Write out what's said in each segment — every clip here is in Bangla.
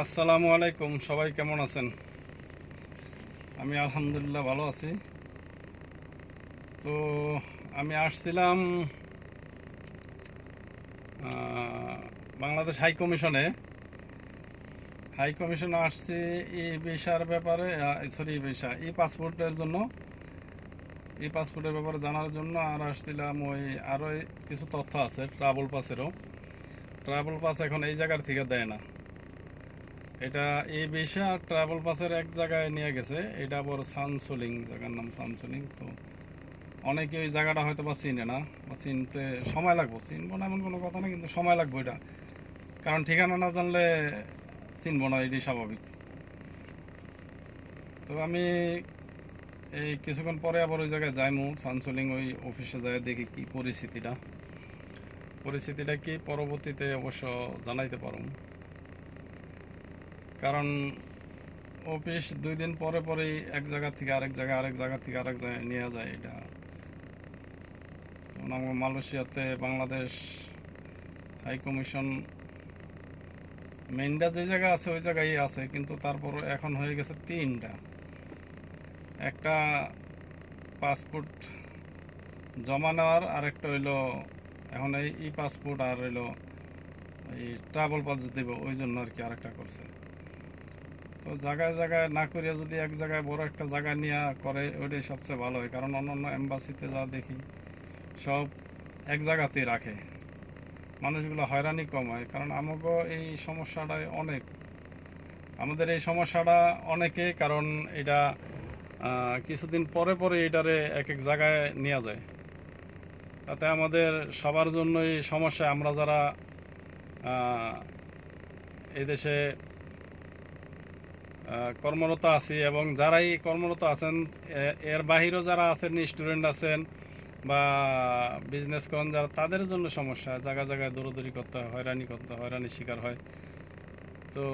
আসসালামু আলাইকুম, সবাই কেমন আছেন? আমি আলহামদুলিল্লাহ ভালো আছি। তো আমি আসছিলাম বাংলাদেশ হাই কমিশনে। হাই কমিশনে আসছি ই ভিসার ব্যাপারে সরি ভিসা ই পাসপোর্টের জন্য। ই পাসপোর্টের ব্যাপারে জানার জন্য আর আসছিলাম ওই আরও কিছু তথ্য আছে, ট্রাভেল পাসেরও। ট্রাভেল পাস এখন এই জায়গার থেকে দেয় না। এটা এই ভিসা ট্রাভেল পাসের এক জায়গায় নিয়ে গেছে। এটা আবার সানসুলিং, জায়গার নাম সানসুলিং। তো অনেকে ওই জায়গাটা হয়তো বা চিনে না, বা চিনতে সময় লাগবো। চিনবো না এমন কোনো কথা না, কিন্তু সময় লাগবে এটা কারণ ঠিকানা না জানলে চিনবো না এটি স্বাভাবিক। তো আমি এই কিছুক্ষণ পরে আবার ওই জায়গায় যাইমু, সানসুলিং ওই অফিসে যাই, দেখি কি পরিস্থিতিটা। পরিস্থিতিটা কি, পরবর্তীতে অবশ্য জানাইতে পারো কারণ অফিস দুই দিন পরে পরেই এক জায়গা থেকে আরেক জায়গায় আরেক জায়গা থেকে আরেক জায়গায় নিয়ে যায় এটা। আমরা মালয়েশিয়াতে বাংলাদেশ হাই কমিশন মেনটা যে জায়গা আছে ওই জায়গায় আছে, কিন্তু তারপর এখন হয়ে গেছে তিনটা। একটা পাসপোর্ট জমা নেওয়ার, আরেকটা হইল এখন এই ই পাসপোর্ট আর হইল এই ট্রাভেল পাস দেব, ওই জন্য আর কি আরেকটা করছে। তো জায়গায় জায়গায় না করিয়া যদি এক জায়গায় বড় একটা জায়গা নিয়ে করে, ওইটাই সবচেয়ে ভালো হয়। কারণ অন্যান্য এম্বাসিতে যা দেখি, সব এক জায়গাতেই রাখে। মানুষগুলো হয়রানি কম হয়। কারণ আমাকেও এই সমস্যাটাই অনেক। আমাদের এই সমস্যাটা অনেকে, কারণ এটা কিছুদিন পরে পরে এটারে এক এক জায়গায় নেওয়া যায়। তাতে আমাদের সবার জন্যই সমস্যা। আমরা যারা এদেশে কর্মরত আছি এবং যারাই কর্মরত আছেন এর বাহিরেও যারা আছেন স্টুডেন্ট আছেন বা বিজনেস করেন যারা, তাদের জন্য সমস্যা। জায়গা জায়গায় দৌড়দৌড়ি করতে হয়, হয়রানি করতে হয়, হয়রানির শিকার হয়। তো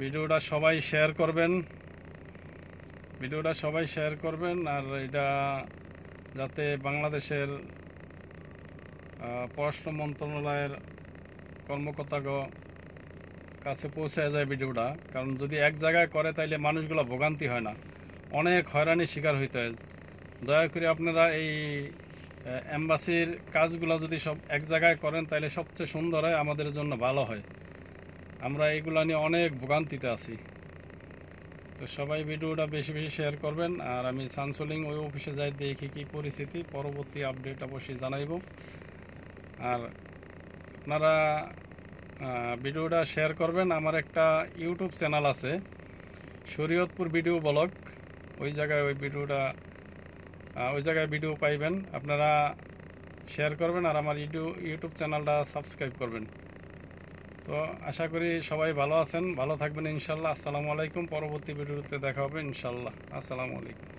ভিডিওটা সবাই শেয়ার করবেন। ভিডিওটা সবাই শেয়ার করবেন আর এটা যাতে বাংলাদেশের পররাষ্ট্র মন্ত্রণালয়ের কর্মকর্তাগো কাছে পৌঁছে যায় ভিডিওটা। কারণ যদি এক জায়গায় করে তাইলে মানুষগুলো ভোগান্তি হয় না। অনেক হয়রানির শিকার হইতে হয়। দয়া করে আপনারা এই এম্বাসির কাজগুলো যদি সব এক জায়গায় করেন তাহলে সবচেয়ে সুন্দর হয়, আমাদের জন্য ভালো হয়। আমরা এইগুলো নিয়ে অনেক ভোগান্তিতে আছি। তো সবাই ভিডিওটা বেশি বেশি শেয়ার করবেন। আর আমি সানসোলিং ওই অফিসে যাই দেখি কি পরিস্থিতি। পরবর্তী আপডেট অবশ্যই জানাইব। আর আপনারা ভিডিওটা শেয়ার করবেন। আমার একটা ইউটিউব চ্যানেল আছে, শরীয়তপুর ভিডিও ব্লগ। ওই জায়গায় ওই ভিডিওটা ওই জায়গায় ভিডিও পাইবেন। আপনারা শেয়ার করবেন আর আমার ইউটিউব ইউটিউব চ্যানেলটা সাবস্ক্রাইব করবেন। তো আশা করি সবাই ভালো আছেন, ভালো থাকবেন ইনশাল্লাহ। আসসালামু আলাইকুম। পরবর্তী ভিডিওতে দেখা হবে ইনশাল্লাহ। আসসালামু আলাইকুম।